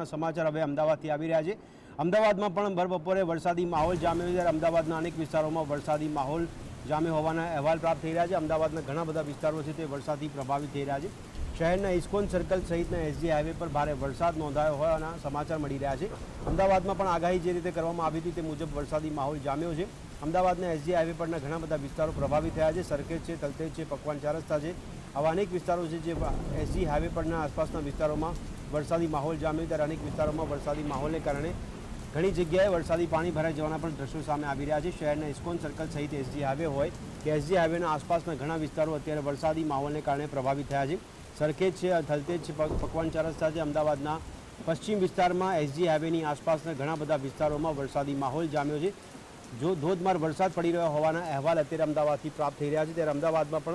મહત્વના સમાચાર હવે અમદાવાદથી આવી રહ્યા છે. અમદાવાદમાં પણ ભર બપોરે વરસાદી માહોલ જામ્યો છે. ત્યારે અમદાવાદના અનેક વિસ્તારોમાં વરસાદી માહોલ જામ્યો હોવાના અહેવાલ પ્રાપ્ત થઈ રહ્યા છે. અમદાવાદના ઘણા બધા વિસ્તારો છે તે વરસાદથી પ્રભાવિત થઈ રહ્યા છે. શહેરના ઇસ્કોન સર્કલ સહિતના એસજી હાઈવે પર ભારે વરસાદ નોંધાયો હોવાના સમાચાર મળી રહ્યા છે. અમદાવાદમાં પણ આગાહી જે રીતે કરવામાં આવી હતી તે મુજબ વરસાદી માહોલ જામ્યો છે. અમદાવાદના એસજી હાઈવે પરના ઘણા બધા વિસ્તારો પ્રભાવિત થયા છે. સરખેજ છે, તલતેજ છે, પકવાન ચાર રસ્તા છે. આવા અનેક વિસ્તારો છે જે એસજી હાઈવે પરના આસપાસના વિસ્તારોમાં વરસાદી માહોલ જામ્યો ત્યારે અનેક વિસ્તારોમાં વરસાદી માહોલને કારણે ઘણી જગ્યાએ વરસાદી પાણી ભરાઈ જવાના પણ દ્રશ્યો સામે આવી રહ્યા છે. શહેરના ઇસ્કોન સર્કલ સહિત એસજી હાઈવે હોય કે એસજી હાઈવેના આસપાસના ઘણા વિસ્તારો અત્યારે વરસાદી માહોલને કારણે પ્રભાવિત થયા છે. સરખેજ છે, થલતેજ છે પક- પકવાન ચાર છે અમદાવાદના પશ્ચિમ વિસ્તારમાં એસજી હાઈવેની આસપાસના ઘણા બધા વિસ્તારોમાં વરસાદી માહોલ જામ્યો છે. જો ધોધમાર વરસાદ પડી રહ્યો હોવાના અહેવાલ અત્યારે અમદાવાદથી પ્રાપ્ત થઈ રહ્યા છે. ત્યારે અમદાવાદમાં પણ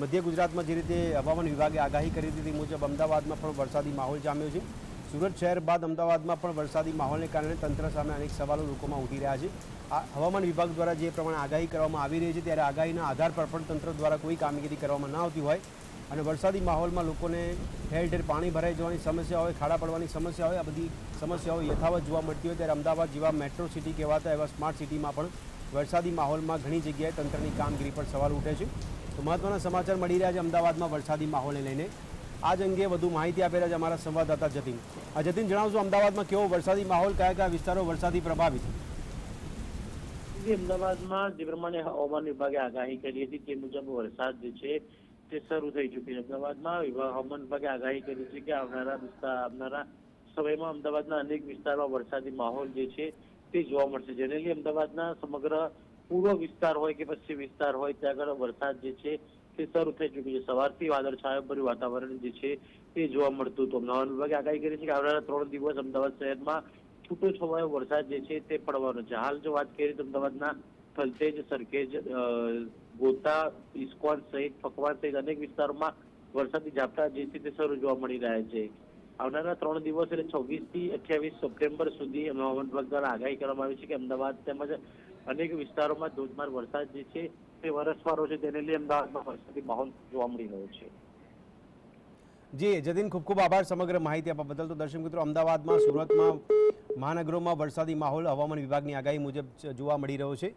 મધ્ય ગુજરાતમાં જે રીતે હવામાન વિભાગે આગાહી કરી હતી તે મુજબ અમદાવાદમાં પણ વરસાદી માહોલ જામ્યો છે. સુરત શહેર બાદ અમદાવાદમાં પણ વરસાદી માહોલને કારણે તંત્ર સામે અનેક સવાલો લોકોમાં ઉઠી રહ્યા છે. આ હવામાન વિભાગ દ્વારા જે પ્રમાણે આગાહી કરવામાં આવી રહી છે ત્યારે આગાહીના આધાર પર પણ તંત્ર દ્વારા કોઈ કામગીરી કરવામાં ન આવતી હોય અને વરસાદી માહોલમાં લોકોને ઠેર ઠેર પાણી ભરાઈ જવાની સમસ્યા હોય, ખાડા પડવાની સમસ્યા હોય, આ બધી સમસ્યાઓ યથાવત જોવા મળતી હોય ત્યારે અમદાવાદ જેવા મેટ્રો સિટી કહેવાતા એવા સ્માર્ટ સિટીમાં પણ વરસાદી માહોલમાં ઘણી જગ્યાએ તંત્રની કામગીરી પર સવાલ ઉઠે છે. તો મહત્વના સમાચાર મળી રહ્યા છે અમદાવાદમાં વરસાદી માહોલને લઈને. આજ અંગે વધુ માહિતી આપી રહ્યા છે અમારા સંવાદદાતા જતીન. આ જતીન, જણાવશો અમદાવાદમાં કેવો વરસાદી માહોલ, કયા કયા વિસ્તારો વરસાદી પ્રભાવિત? જે, અમદાવાદમાં જે પ્રમાણે હવામાન વિભાગે આગાહી કરી હતી તે મુજબ વરસાદ જે છે તે શરૂ થઈ ચૂકી છે. અમદાવાદમાં હવામાન વિભાગે આગાહી કરી છે કે આવનારા વિસ્તાર આવનારા સમયમાં અમદાવાદના અનેક વિસ્તારમાં વરસાદી માહોલ જે છે તે જોવા મળશે. જનરલી અમદાવાદના સમગ્ર પૂર્વ વિસ્તાર હોય કે પશ્ચિમ વિસ્તાર હોય, ત્યાં આગળ વરસાદ જે છે તે શરૂ થઈ ચૂક્યું છે સવારથી વાદળ છાયાભર્યું વાતાવરણ જે છે તે જોવા મળતું હતું. અમદાવાદ વિભાગે આગાહી કરી છે કે આવનારા ત્રણ દિવસ અમદાવાદ શહેરમાં છૂટો છવાયો વરસાદ જે છે તે પડવાનો છે. હાલ જો વાત કરીએ તો અમદાવાદના થલતેજ, સરખેજ ગોતા, ઇસ્કોન સહિત પકવાન સહિત અનેક વિસ્તારોમાં વરસાદી ઝાપટા જે છે તે શરૂ જોવા મળી રહ્યા છે. આવનારા ત્રણ દિવસ એટલે છવ્વીસથી અઠ્યાવીસ સપ્ટેમ્બર સુધી હવામાન વિભાગ દ્વારા આગાહી કરવામાં આવી છે કે અમદાવાદ તેમજ અનેક વિસ્તારોમાં ધોધમાર વરસાદ જે છે તે વરસવારો છે તેને લઈ અમદાવાદમાં વરસાદી માહોલ જોવા મળી રહ્યો છે. જી, જતીન, ખૂબ ખૂબ આભાર સમગ્ર માહિતી આપવા બદલ. તો દર્શક મિત્રો, અમદાવાદમાં, સુરતમાં, મહાનગરોમાં વરસાદી માહોલ હવામાન વિભાગની આગાહી મુજબ જોવા મળી રહ્યો છે.